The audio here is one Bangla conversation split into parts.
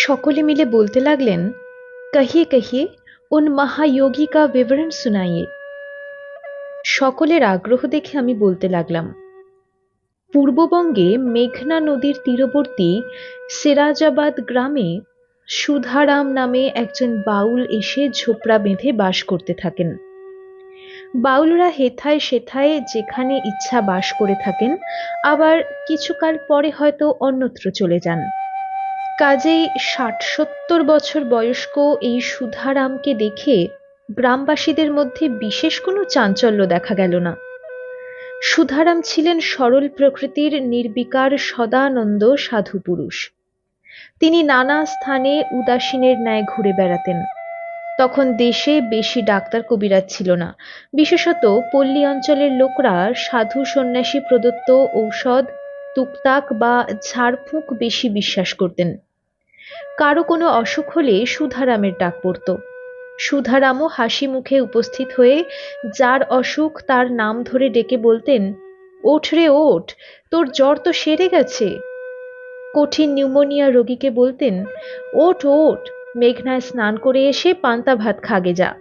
সকলে মিলে বলতে লাগলেন, কহিয়ে কহিয়ে উন মহাযোগী কা বিবরণ শুনাইয়ে। সকলের আগ্রহ দেখে আমি বলতে লাগলাম, পূর্ববঙ্গে মেঘনা নদীর তীরবর্তী সিরাজাবাদ গ্রামে সুধারাম নামে একজন বাউল এসে ঝোপড়া বেঁধে বাস করতে থাকেন। বাউলরা হেথায় সেথায় যেখানে ইচ্ছা বাস করে থাকেন, আবার কিছুকাল পরে হয়তো অন্যত্র চলে যান। কাজেই ষাট সত্তর বছর বয়স্ক এই সুধারামকে দেখে গ্রামবাসীদের মধ্যে বিশেষ কোনো চাঞ্চল্য দেখা গেল না। সুধারাম ছিলেন সরল প্রকৃতির নির্বিকার সদানন্দ সাধু পুরুষ তিনি নানা স্থানে উদাসীনের ন্যায় ঘুরে বেড়াতেন। তখন দেশে বেশি ডাক্তার কবিরাজ ছিল না। বিশেষত পল্লী অঞ্চলের লোকরা সাধু সন্ন্যাসী প্রদত্ত ঔষধ তুকতাক বা ঝাড়ফুঁক বেশি বিশ্বাস করতেন। কারও কোনো অসুখ হলে সুধারামের ডাক পড়ত। সুধারামও হাসি মুখে উপস্থিত হয়ে যার অসুখ তার নাম ধরে ডেকে বলতেন, ওঠ রে, ওঠ, তোর জ্বর তো সেরে গেছে। কঠিন নিউমোনিয়া রোগীকে বলতেন, ওঠ ওঠ, মেঘনায় স্নান করে এসে পান্তা ভাত খাগে যা।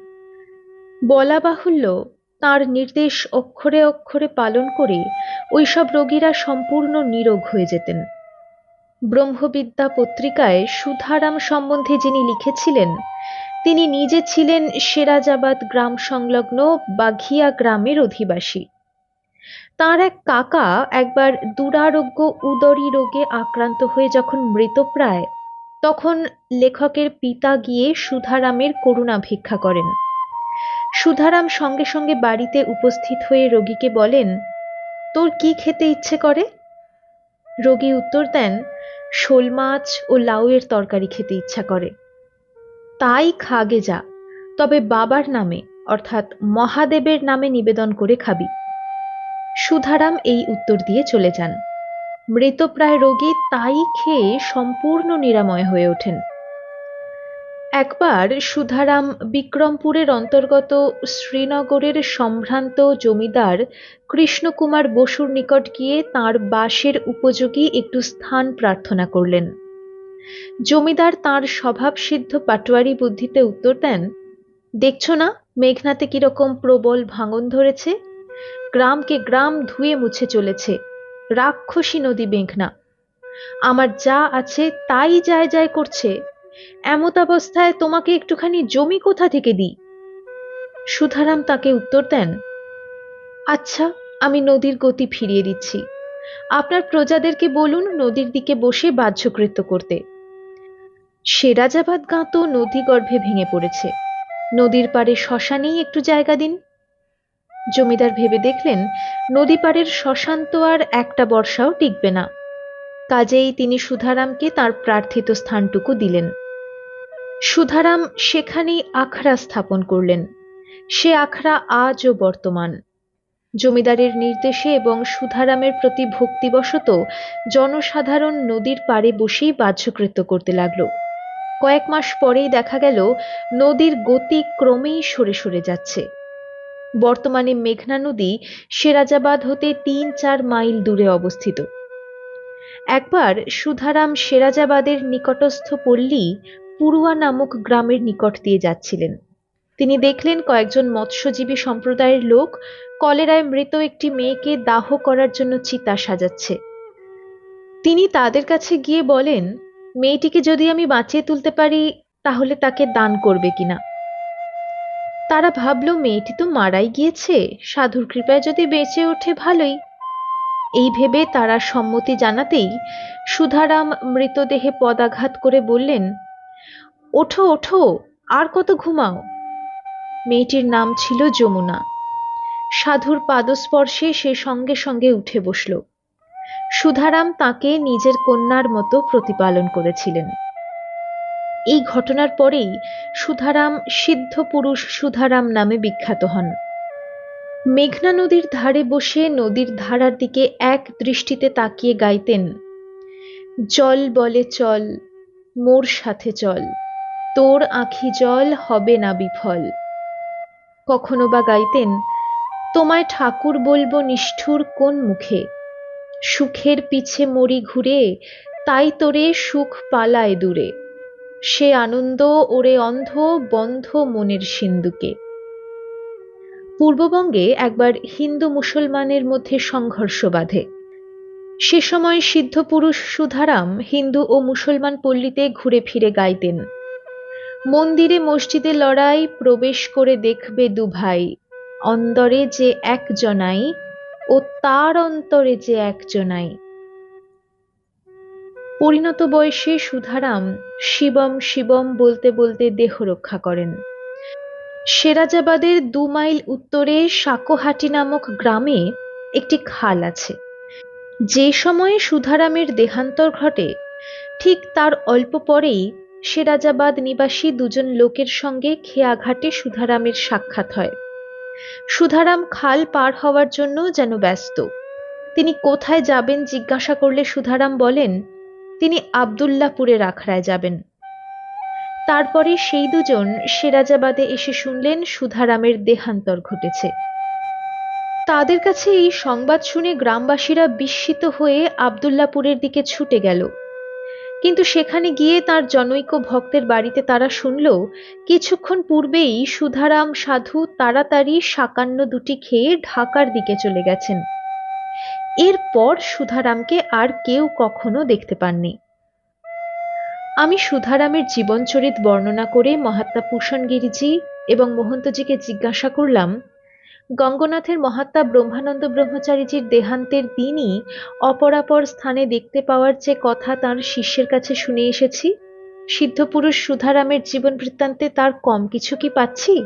বলা বাহুল্য তার নির্দেশ অক্ষরে অক্ষরে পালন করে ওইসব রোগীরা সম্পূর্ণ নিরোগ হয়ে যেতেন। ব্রহ্মবিদ্যা পত্রিকায় সুধারাম সম্বন্ধে যিনি লিখেছিলেন, তিনি নিজে ছিলেন সেরাজাবাদ গ্রাম সংলগ্ন বাঘিয়া গ্রামের অধিবাসী। তার এক কাকা একবার দুরারোগ্য উদরী রোগে আক্রান্ত হয়ে যখন মৃতপ্রায় তখন লেখকের পিতা গিয়ে সুধারামের করুণা ভিক্ষা করেন। সুধারাম সঙ্গে সঙ্গে বাড়িতে উপস্থিত হয়ে রোগীকে বলেন, তোর কি খেতে ইচ্ছে করে? রোগী উত্তর দেন, শোল মাছ ও লাউয়ের তরকারি খেতে ইচ্ছা করে। তাই খাগে যা, তবে বাবার নামে, অর্থাৎ মহাদেবের নামে নিবেদন করে খাবি সুধারাম এই উত্তর দিয়ে চলে যান। মৃতপ্রায় রোগী তাই খেয়ে সম্পূর্ণ নিরাময় হয়ে ওঠেন। একবার সুধারাম বিক্রমপুরের অন্তর্গত শ্রীনগরের সম্ভ্রান্ত জমিদার কৃষ্ণকুমার বসুর নিকট গিয়ে তাঁর বাসের উপযোগী একটু স্থান প্রার্থনা করলেন। জমিদার তাঁর স্বভাবসিদ্ধ পাটোয়ারি বুদ্ধিতে উত্তর দেন, দেখছ না, মেঘনাতে কীরকম প্রবল ভাঙন ধরেছে। গ্রামকে গ্রাম ধুয়ে মুছে চলেছে, রাক্ষসী নদী মেঘনা। আমার যা আছে তাই যায় যায় করছে। এমত অবস্থায় তোমাকে একটুখানি জমি কোথা থেকে দিই? সুধারাম তাকে উত্তর দেন আচ্ছা আমি নদীর গতি ফিরিয়ে দিচ্ছি। আপনার প্রজাদেরকে বলুন নদীর দিকে বসে বাহ্যকৃত্য করতে। সেরাজাবাদ গাঁ তো নদী গর্ভে ভেঙে পড়েছে। নদীর পাড়ে শ্মশানেই একটু জায়গা দিন। জমিদার ভেবে দেখলেন, নদী পাড়ের শ্মশান তো আর একটা বর্ষাও টিকবে না। কাজেই তিনি সুধারামকে তার প্রার্থিত স্থানটুকু দিলেন। সুধারাম সেখানেই আখড়া স্থাপন করলেন। সে আখড়া আজও বর্তমান। জমিদারের নির্দেশে এবং সুধারামের প্রতি ভক্তিবশত জনসাধারণ নদীর পাড়ে বসেই বাহ্যকৃত্য করতে লাগল। কয়েক মাস পরেই দেখা গেল, নদীর গতি ক্রমেই সরে সরে যাচ্ছে। বর্তমানে মেঘনা নদী সেরাজাবাদ হতে তিন চার মাইল দূরে অবস্থিত। একবার সুধারাম সেরাজাবাদের নিকটস্থ পল্লী পুরুয়া নামক গ্রামের নিকট দিয়ে যাচ্ছিলেন। তিনি দেখলেন কয়েকজন মৎস্যজীবী সম্প্রদায়ের লোক কলেরায় মৃত একটি মেয়েকে দাহ করার জন্য চিতা সাজাচ্ছে। তিনি তাদের কাছে গিয়ে বলেন, মেয়েটিকে যদি আমি বাঁচিয়ে তুলতে পারি, তাহলে তাকে দান করবে কিনা? তারা ভাবল, মেয়েটি তো মারাই গিয়েছে, সাধুর কৃপায় যদি বেঁচে ওঠে ভালোই। এই ভেবে তারা সম্মতি জানাতেই সুধারাম মৃতদেহে পদাঘাত করে বললেন ওঠো ওঠো, আর কত ঘুমাও। মেয়েটির নাম ছিল যমুনা। সাধুর পাদস্পর্শে সে সঙ্গে সঙ্গে উঠে বসল। সুধারাম তাকে নিজের কন্যার মতো প্রতিপালন করেছিলেন। এই ঘটনার পরেই সুধারাম সিদ্ধ পুরুষ সুধারাম নামে বিখ্যাত হন। মেঘনা নদীর ধারে বসে নদীর ধারার দিকে এক দৃষ্টিতে তাকিয়ে গাইতেন, জল বলে চল, মোর সাথে চল। তোর আঁখি জল হবে না বিফল। কখনো বা গাইতেন, তোমায় ঠাকুর বলব নিষ্ঠুর কোন মুখে? সুখের পিছে মরি ঘুরে, তাই তোরে সুখ পালায় দূরে। সে আনন্দ ওরে অন্ধ, বন্ধ মনের সিন্ধুকে। পূর্ববঙ্গে একবার হিন্দু মুসলমানের মধ্যে সংঘর্ষ বাধে। সে সময় সিদ্ধপুরুষ সুধারাম হিন্দু ও মুসলমান পল্লীতে ঘুরে ফিরে গাইতেন। মন্দিরে মসজিদে লড়াই প্রবেশ করে দেখবে দুভাই অন্দরে যে একজনাই ও তার অন্তরে যে একজনাই। পরিণত বয়সে সুধারাম শিবম শিবম বলতে বলতে দেহ রক্ষা করেন। সেরাজাবাদের দু মাইল উত্তরে সাকোহাটি নামক গ্রামে একটি খাল আছে। যে সময়ে সুধারামের দেহান্তর ঘটে, ঠিক তার অল্প পরেই সেরাজাবাদ নিবাসী দুজন লোকের সঙ্গে খেয়াঘাটে সুধারামের সাক্ষাৎ হয়। সুধারাম খাল পার হওয়ার জন্য যেন ব্যস্ত। তিনি কোথায় যাবেন জিজ্ঞাসা করলে সুধারাম বলেন, তিনি আবদুল্লাপুরের আখড়ায় যাবেন। তারপরে সেই দুজন সিরাজাবাদে এসে শুনলেন সুধারামের দেহান্তর ঘটেছে। তাদের কাছে এই সংবাদ শুনে গ্রামবাসীরা বিস্মিত হয়ে আবদুল্লাপুরের দিকে ছুটে গেল। কিন্তু সেখানে গিয়ে তার জনৈক ভক্তের বাড়িতে তারা শুনল, কিছুক্ষণ পূর্বেই সুধারাম সাধু তাড়াতাড়ি সাকান্ন দুটি খেয়ে ঢাকার দিকে চলে গেছেন। এরপর সুধারামকে আর কেউ কখনো দেখতে পাননি। আমি সুধারামের জীবনচরিত বর্ণনা করে মহাত্মা পুষণগিরিজি এবং মহন্তজিকে জিজ্ঞাসা করলাম গঙ্গনাথের মহাত্মা ব্রহ্মানন্দ ব্রহ্মচারীজির দেহান্তের দিনই অপরাপর স্থানে দেখতে পাওয়ার যে কথা তার শিষ্যের কাছে শুনে এসেছি সিদ্ধপুরুষ সুধারামের জীবন বৃত্তান্তে তার কম কিছু কি পাচ্ছি?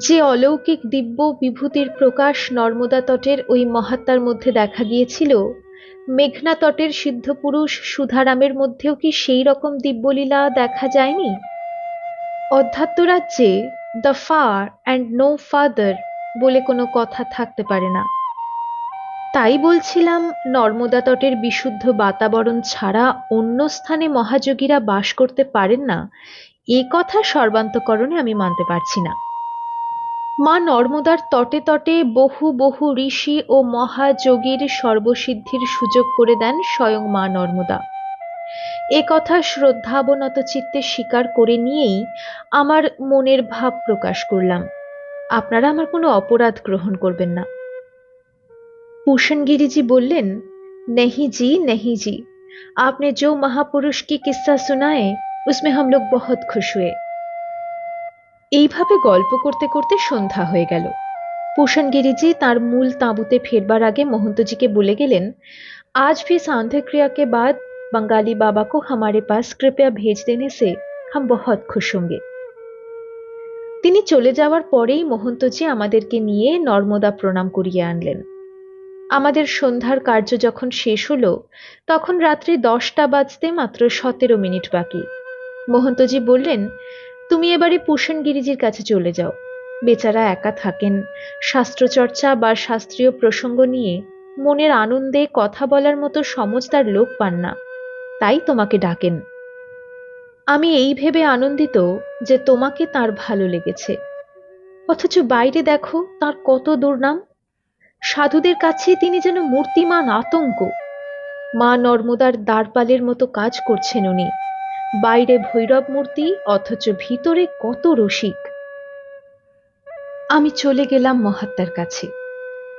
যে অলৌকিক দিব্য বিভূতির প্রকাশ নর্মদা তটের ওই মহাত্মার মধ্যে দেখা গিয়েছিল, মেঘনা তটের সিদ্ধপুরুষ সুধারামের মধ্যেও কি সেই রকম দিব্যলীলা দেখা যায়নি? অধ্যাত্ম রাজ্যে the far and no father বলে কোনো কথা থাকতে পারে না। তাই বলছিলাম, নর্মদা তটের বিশুদ্ধ বাতাবরণ ছাড়া অন্য স্থানে মহাযোগীরা বাস করতে পারেন না, এ কথা সর্বান্তকরণে আমি মানতে পারছি না। মা নর্মদার তটে তটে বহু বহু ঋষি ও মহাযোগীর সর্বসিদ্ধির সুযোগ করে দেন স্বয়ং মা নর্মদা। এ কথা শ্রদ্ধাবনত চিত্তে স্বীকার করে নিয়েই আমার মনের ভাব প্রকাশ করলাম আপনারা আমার কোনো অপরাধ গ্রহণ করবেন না ভূষণগিরিজি বললেন नहीं जी नहीं जी आपने जो महापुरुष की किस्सा सुनाए उसमें हम लोग बहुत खुश हुए এইভাবে গল্প করতে করতে সন্ধ্যা হয়ে গেল পুষণগিরিজি তার মূল তাঁবুতে ফেরবার আগে মহন্তজিকে বলে গেলেন आज भी सांध्य क्रिया के बाद बंगाली बाबा को हमारे पास कृपया भेज देने से हम बहुत खुश होंगे তিনি চলে যাওয়ার পরেই মহন্তজি আমাদেরকে নিয়ে নর্মদা প্রণাম করিয়ে আনলেন আমাদের সন্ধ্যার কার্য যখন শেষ হলো তখন রাত্রি দশটা বাজতে মাত্র সতেরো মিনিট বাকি মহন্তজি বললেন তুমি এবারে পুষণ গিরিজির কাছে চলে যাও বেচারা একা থাকেন শাস্ত্রচর্চা বা শাস্ত্রীয় প্রসঙ্গ নিয়ে মনের আনন্দে কথা বলার মতো সমজদার লোক পান না তাই তোমাকে ডাকেন। আমি এই ভেবে আনন্দিত যে তোমাকে তার ভালো লেগেছে। অথচ বাইরে দেখো তার কত দুর্নাম। সাধুদের কাছে তিনি যেন মূর্তিমান আতঙ্ক। মা নর্মদার দ্বারপালের মতো কাজ করছেন উনি। বাইরে ভৈরব মূর্তি, অথচ ভিতরে কত রসিক। আমি চলে গেলাম মহাত্মার কাছে।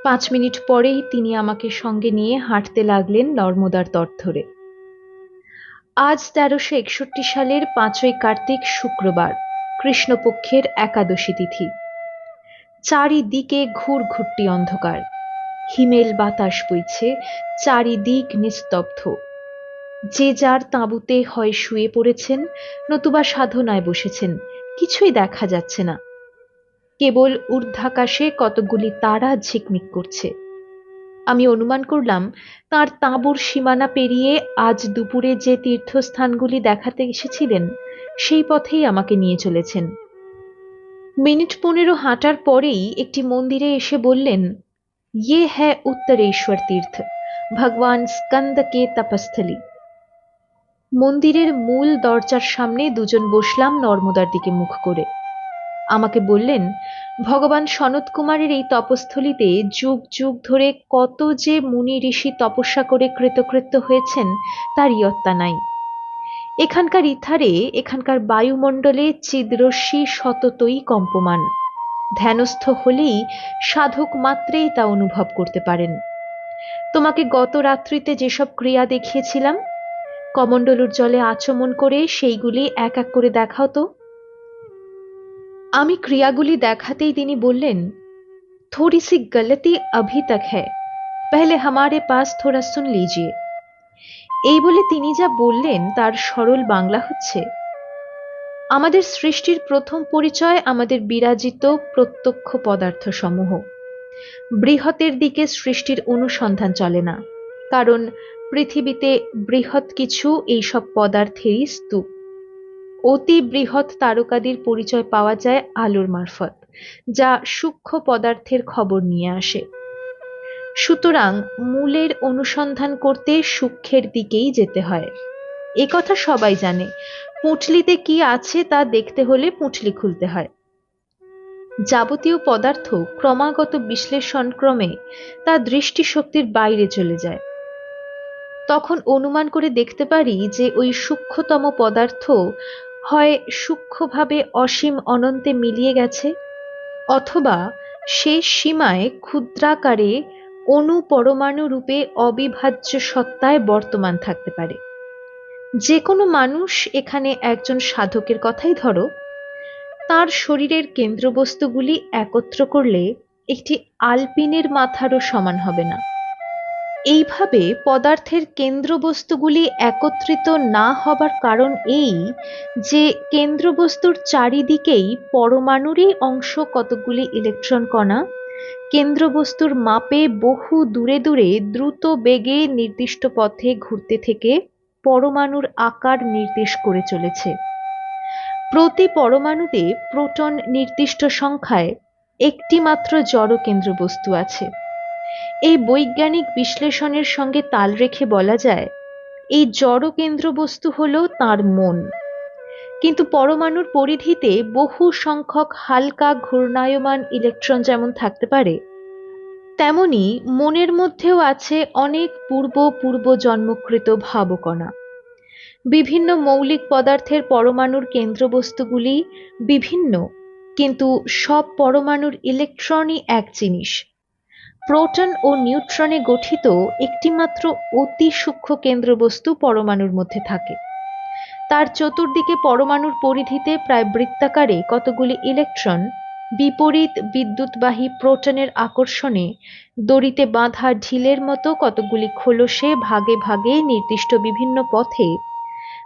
পাঁচ মিনিট পরেই তিনি আমাকে সঙ্গে নিয়ে হাঁটতে লাগলেন নর্মদার তর ধরে। আজ তেরোশো একষট্টি সালের পাঁচই কার্তিক শুক্রবার, কৃষ্ণপক্ষের একাদশী তিথি। চারিদিকে ঘুর ঘুরটি অন্ধকার। হিমেল বাতাস বইছে, চারিদিক নিস্তব্ধ। যে যার তাঁবুতে হয় শুয়ে পড়েছেন, নতুবা সাধনায় বসেছেন, কিছুই দেখা যাচ্ছে না। কেবল ঊর্ধ্বাকাশে কতগুলি তারা ঝিকমিক করছে। আমি অনুমান করলাম, তার তাঁবুর সীমানা পেরিয়ে আজ দুপুরে যে তীর্থস্থানগুলি দেখাতে এসেছিলেন, সেই পথেই আমাকে নিয়ে চলেছেন। মিনিট পনেরো হাঁটার পরেই একটি মন্দিরে এসে বললেন ইয়ে হ্যাঁ উত্তরেশ্বর তীর্থ, ভগবান স্কন্দ কে তপস্থলী। মন্দিরের মূল দরজার সামনে দুজন বসলাম নর্মদার দিকে মুখ করে। আমাকে বললেন, ভগবান সনত কুমারের এই তপস্থলিতে যুগ যুগ ধরে কত যে মুনি ঋষি তপস্যা করে কৃতকৃত্য হয়েছেন তার ইয়ত্তা নাই। এখানকার ইথারে, এখানকার বায়ুমণ্ডলে চিদরশ্মি সততই কম্পমান। ধ্যানস্থ হলেই সাধক মাত্রেই তা অনুভব করতে পারেন। তোমাকে গত রাত্রিতে যেসব ক্রিয়া দেখিয়েছিলাম, কমণ্ডলুর জলে আচমন করে সেইগুলি এক এক করে দেখাও তো। আমি ক্রিয়াগুলি দেখাতেই তিনি বললেন থোড়ি সি গলতি अभी तक है पहले हमारे पास थोड़ा सुन लीजिए এই বলে তিনি যা বললেন তার সরল বাংলা হচ্ছে আমাদের সৃষ্টির প্রথম পরিচয় আমাদের বিরাজিত প্রত্যক্ষ পদার্থ সমূহ বৃহতের দিকে সৃষ্টির অনুসন্ধান চলে না কারণ পৃথিবীতে বৃহৎ কিছু এইসব পদার্থেরই স্তূপ অতি বৃহৎ তারকাদির পরিচয় পাওয়া যায় আলোর মারফত, যা সূক্ষ্ম পদার্থের খবর নিয়ে আসে। সুতরাং মূলের অনুসন্ধান করতে সূক্ষ্মের দিকেই যেতে হয়। এ কথা সবাই জানে, পুঁটলিতে কি আছে তা দেখতে হলে পুঁটলি খুলতে হয়। যাবতীয় পদার্থ ক্রমাগত বিশ্লেষণ ক্রমে তা দৃষ্টিশক্তির বাইরে চলে যায়। তখন অনুমান করে দেখতে পারি যে ওই সূক্ষ্মতম পদার্থ হয় সূক্ষ্মভাবে অসীম অনন্তে মিলিয়ে গেছে, অথবা সে সীমায় ক্ষুদ্রাকারে অণু পরমাণু রূপে অবিভাজ্য সত্তায় বর্তমান থাকতে পারে। যে কোনো মানুষ এখানে একজন সাধকের কথাই ধরো। তার শরীরের কেন্দ্রবস্তুগুলি একত্র করলে একটি আলপিনের মাথারও সমান হবে না। এইভাবে পদার্থের কেন্দ্রবস্তুগুলি একত্রিত না হবার কারণ এই যে কেন্দ্রবস্তুর চারিদিকেই পরমাণুরই অংশ কতকগুলি ইলেকট্রন কণা। কেন্দ্রবস্তুর মাপে বহু দূরে দূরে দ্রুত বেগে নির্দিষ্ট পথে ঘুরতে থেকে পরমাণুর আকার নির্দেশ করে চলেছে। প্রতি পরমাণুতে প্রোটন নির্দিষ্ট সংখ্যায় একটি মাত্র জড় কেন্দ্রবস্তু আছে। এই বৈজ্ঞানিক বিশ্লেষণের সঙ্গে তাল রেখে বলা যায়, এই জড় কেন্দ্রবস্তু হল তার মন। কিন্তু পরমাণুর পরিধিতে বহু সংখ্যক হালকা ঘূর্ণায়মান ইলেকট্রন যেমন থাকতে পারে, তেমনি মনের মধ্যেও আছে অনেক পূর্ব পূর্ব জন্মকৃত ভাবকণা। বিভিন্ন মৌলিক পদার্থের পরমাণুর কেন্দ্রবস্তুগুলি বিভিন্ন, কিন্তু সব পরমাণুর ইলেকট্রনই এক জিনিস। প্রোটন ও নিউট্রনে গঠিত একটিমাত্র অতি সূক্ষ্ম কেন্দ্রবস্তু পরমাণুর মধ্যে থাকে। তার চতুর্দিকে পরমাণুর পরিধিতে প্রায় বৃত্তাকারে কতগুলি ইলেকট্রন বিপরীত বিদ্যুৎবাহী প্রোটনের আকর্ষণে দড়িতে বাঁধা ঢিলের মতো কতগুলি খোলসে ভাগে ভাগে নির্দিষ্ট বিভিন্ন পথে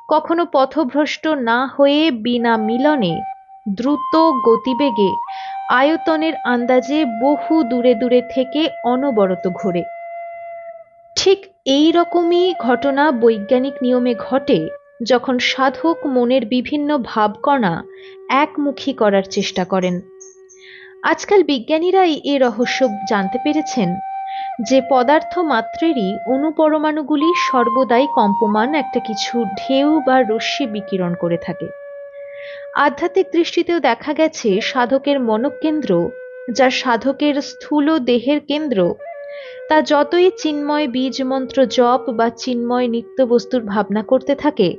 কখনো পথভ্রষ্ট না হয়ে বিনা মিলনে দ্রুত গতিবেগে আয়তনের আন্দাজে বহু দূরে দূরে থেকে অনবরত ঘোরে। ঠিক এই রকমই ঘটনা বৈজ্ঞানিক নিয়মে ঘটে যখন সাধক মনের বিভিন্ন ভাবকণা একমুখী করার চেষ্টা করেন। আজকাল বিজ্ঞানীরাই এ রহস্য জানতে পেরেছেন যে পদার্থ মাত্রেরই অনুপরমাণুগুলি সর্বদাই কম্পমান একটা কিছু ঢেউ বা রশ্মি বিকিরণ করে থাকে। আধ্যাত্মিক দৃষ্টিতেও দেখা গেছে সাধকের মনকেন্দ্র যা সাধকের স্থূল দেহের কেন্দ্র। তা যতই চিন্ময় বীজ মন্ত্র জপ বা চিন্ময় নিত্য বস্তুর ভাবনা করতে থাকে,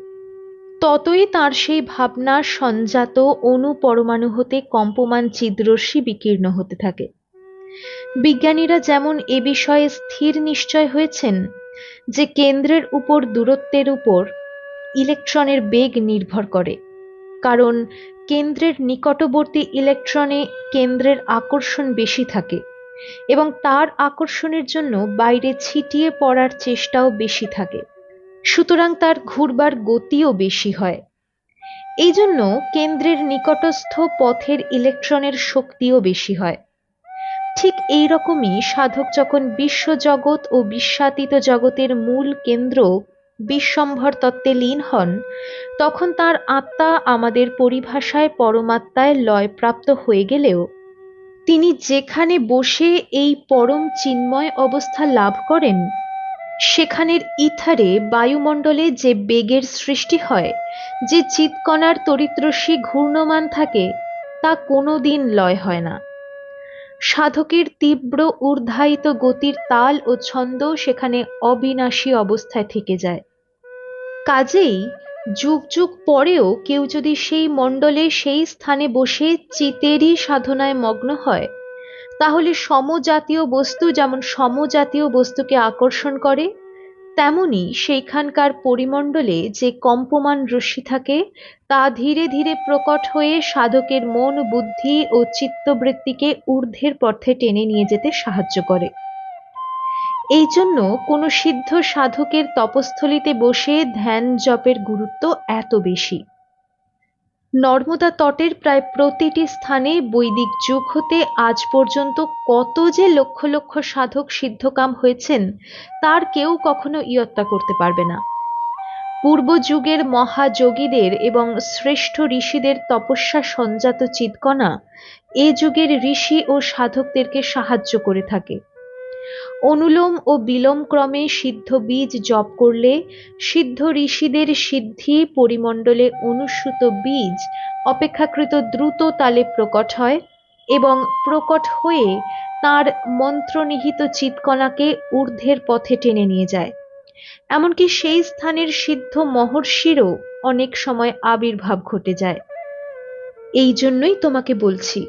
ততই তার সেই ভাবনা সঞ্জাত অনু পরমাণু হতে কম্পমান চিদ্রস্বী বিকীর্ণ হতে থাকে। বিজ্ঞানীরা যেমন এ বিষয়ে স্থির নিশ্চয় হয়েছেন যে কেন্দ্রের উপর দূরত্বের উপর ইলেকট্রনের বেগ নির্ভর করে। কারণ কেন্দ্রের নিকটবর্তী ইলেকট্রনে কেন্দ্রের আকর্ষণ বেশি থাকে এবং তার আকর্ষণের জন্য বাইরে ছিটিয়ে পড়ার চেষ্টাও বেশি থাকে। সুতরাং তার ঘুরবার গতিও বেশি হয়। এই জন্য কেন্দ্রের নিকটস্থ পথের ইলেকট্রনের শক্তিও বেশি হয়। ঠিক এই রকমই সাধক যখন বিশ্বজগৎ ও বিশ্বাতীত জগতের মূল কেন্দ্র বিশ্বম্ভর তত্ত্বে লীন হন, তখন তার আত্মা আমাদের পরিভাষায় পরমাত্মায় লয়প্রাপ্ত হয়ে গেলেও, তিনি যেখানে বসে এই পরম চিন্ময় অবস্থা লাভ করেন, সেখানের ইথারে বায়ুমণ্ডলে যে বেগের সৃষ্টি হয়, যে চিৎকণার তরিত্রসী ঘূর্ণমান থাকে, তা কোনো দিন লয় হয় না। সাধকের তীব্র ঊর্ধ্বায়িত গতির তাল ও ছন্দ সেখানে অবিনাশী অবস্থায় থেকে যায়। কাজেই যুগ যুগ পরেও কেউ যদি সেই মণ্ডলে সেই স্থানে বসে চিতেরই সাধনায় মগ্ন হয়, তাহলে সমজাতীয় বস্তু যেমন সমজাতীয় বস্তুকে আকর্ষণ করে তেমনি সেইখানকার পরিমণ্ডলে যে কম্পমান রশ্মি থাকে, তা ধীরে ধীরে প্রকট হয়ে সাধকের মন, বুদ্ধি ও চিত্তবৃত্তিকে ঊর্ধ্বের পথে টেনে নিয়ে যেতে সাহায্য করে। এই জন্য কোনো সিদ্ধ সাধকের তপস্থলিতে বসে ধ্যান জপের গুরুত্ব এত বেশি। নর্মদা তটের প্রায় প্রতিটি স্থানে বৈদিক যুগ হতে আজ পর্যন্ত কত যে লক্ষ লক্ষ সাধক সিদ্ধকাম হয়েছেন, তার কেউ কখনো ইয়ত্তা করতে পারবে না। পূর্ব যুগের মহাযোগীদের এবং শ্রেষ্ঠ ঋষিদের তপস্যা সঞ্জাত চিৎকণা এ যুগের ঋষি ও সাধকদেরকে সাহায্য করে থাকে। অনুলোম ও বিলোম ক্রমে সিদ্ধ বীজ জপ করলে সিদ্ধ ঋষিদের সিদ্ধি পরিমণ্ডলে অনুসূত বীজ অপেক্ষাকৃত দ্রুত তালে প্রকট হয় এবং প্রকট হয়ে তার মন্ত্রনিহিত চিৎকণাকে ঊর্ধ্বের পথে টেনে নিয়ে যায়। এমনকি সেই স্থানের সিদ্ধ মহর্ষিরও অনেক সময় আবির্ভাব ঘটে যায়। এই জন্যই তোমাকে বলছি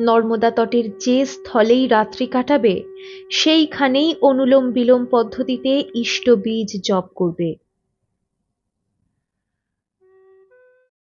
নর্মদা তটের যে স্থলেই রাত্রি কাটাবে সেইখানেই অনুলোম বিলোম পদ্ধতিতে ইষ্ট বীজ জপ করবে।